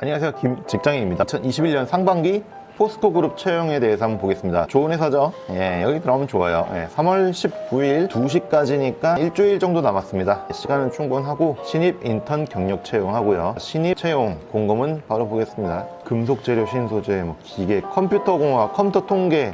안녕하세요. 김 직장인입니다. 2021년 상반기 포스코 그룹 채용에 대해서 한번 보겠습니다. 좋은 회사죠? 예, 여기 들어가면 좋아요. 예, 3월 19일 2시까지니까 일주일 정도 남았습니다. 시간은 충분하고 신입 인턴 경력 채용하고요. 신입 채용 공고문 바로 보겠습니다. 금속 재료 신소재, 뭐 기계, 컴퓨터 공학, 컴퓨터 통계,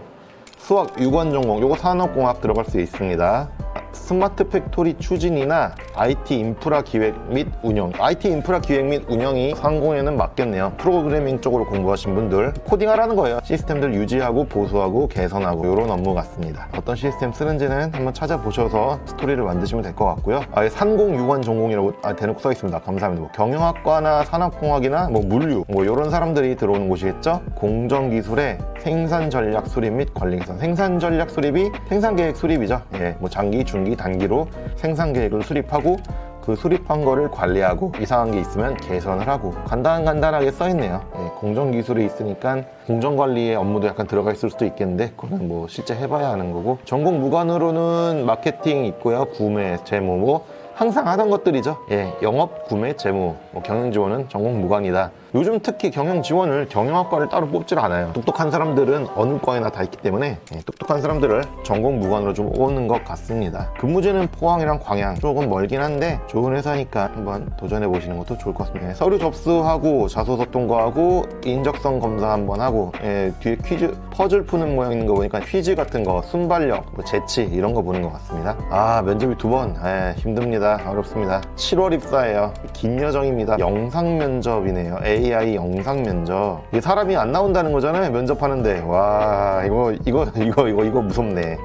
수학, 유관 전공, 요거 산업공학 들어갈 수 있습니다. 스마트 팩토리 추진이나 IT 인프라 기획 및 운영. IT 인프라 기획 및 운영이 상공에는 맞겠네요. 프로그래밍 쪽으로 공부하신 분들 코딩하라는 거예요. 시스템들 유지하고 보수하고 개선하고 이런 업무 같습니다. 어떤 시스템 쓰는지는 한번 찾아보셔서 스토리를 만드시면 될 것 같고요. 아예 산공 유관 전공이라고 아, 대놓고 써 있습니다. 감사합니다. 뭐 경영학과나 산업공학이나 뭐 물류 뭐 이런 사람들이 들어오는 곳이겠죠. 공정기술의 생산 전략 수립 및 관리 개선. 생산 전략 수립이 생산 계획 수립이죠. 예, 뭐 장기, 중 기, 단기로 생산 계획을 수립하고 그 수립한 거를 관리하고 이상한 게 있으면 개선을 하고 간단 간단하게 써 있네요. 예, 공정 기술이 있으니까 공정 관리의 업무도 약간 들어가 있을 수도 있겠는데 그거는 뭐 실제 해봐야 하는 거고 전공 무관으로는 마케팅 있고요, 구매, 재무 뭐 항상 하던 것들이죠. 예, 영업, 구매, 재무, 뭐 경영 지원은 전공 무관이다. 요즘 특히 경영 지원을 경영학과를 따로 뽑질 않아요. 똑똑한 사람들은 어느 과에나 다 있기 때문에 예, 똑똑한 사람들을 전공 무관으로 좀 오는 것 같습니다. 근무지는 포항이랑 광양 조금 멀긴 한데 좋은 회사니까 한번 도전해 보시는 것도 좋을 것 같습니다. 예, 서류 접수하고 자소서 통과하고 인적성 검사 한번 하고 예, 뒤에 퀴즈 퍼즐 푸는 모양 있는 거 보니까 퀴즈 같은 거 순발력, 뭐 재치 이런 거 보는 것 같습니다. 아 면접이 두번 예, 힘듭니다. 어렵습니다. 7월 입사예요. 긴 여정입니다. 영상 면접이네요. AI 영상 면접. 이게 사람이 안 나온다는 거잖아요. 면접하는데 와 이거 이거 이거 이거 이거 무섭네.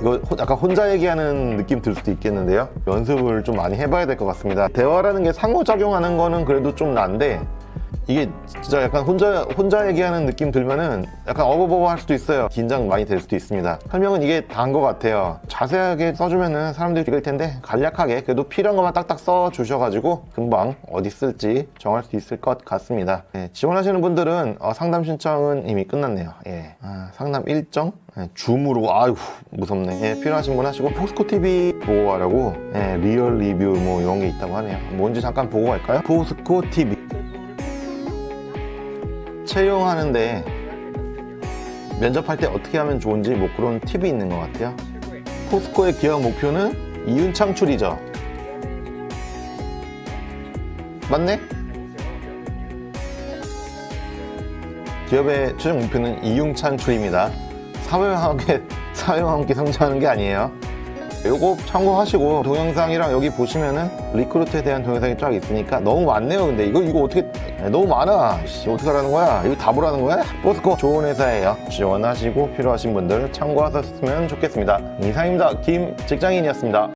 이거 호- 약간 혼자 얘기하는 느낌 들 수도 있겠는데요. 연습을 좀 많이 해봐야 될 것 같습니다. 대화라는 게 상호작용하는 거는 그래도 좀 난데 이게 진짜 약간 혼자 혼자 얘기하는 느낌 들면은 약간 어버버버 할 수도 있어요. 긴장 많이 될 수도 있습니다. 설명은 이게 다인 것 같아요. 자세하게 써주면은 사람들이 읽을 텐데 간략하게 그래도 필요한 것만 딱딱 써 주셔가지고 금방 어디 쓸지 정할 수 있을 것 같습니다. 예, 지원하시는 분들은 어, 상담 신청은 이미 끝났네요. 예, 아, 상담 일정 예, 줌으로 아이고 무섭네. 예, 필요하신 분 하시고 포스코 TV 보고 가라고 예, 리얼 리뷰 뭐 이런 게 있다고 하네요. 뭔지 잠깐 보고 갈까요? 포스코 TV 채용하는데 면접할 때 어떻게 하면 좋은지 뭐 그런 팁이 있는 것 같아요. 포스코의 기업 목표는 이윤 창출이죠. 맞네? 기업의 최종 목표는 이윤 창출입니다. 사회와 함께, 사회와 함께 성장하는 게 아니에요. 요거 참고하시고 동영상이랑 여기 보시면은 리크루트에 대한 동영상이 쫙 있으니까 너무 많네요 근데. 이거 이거 어떻게 너무 많아. 씨, 어떻게 하라는 거야? 이거 다 보라는 거야? 포스코 좋은 회사예요. 지원하시고 필요하신 분들 참고하셨으면 좋겠습니다. 이상입니다. 김 직장인이었습니다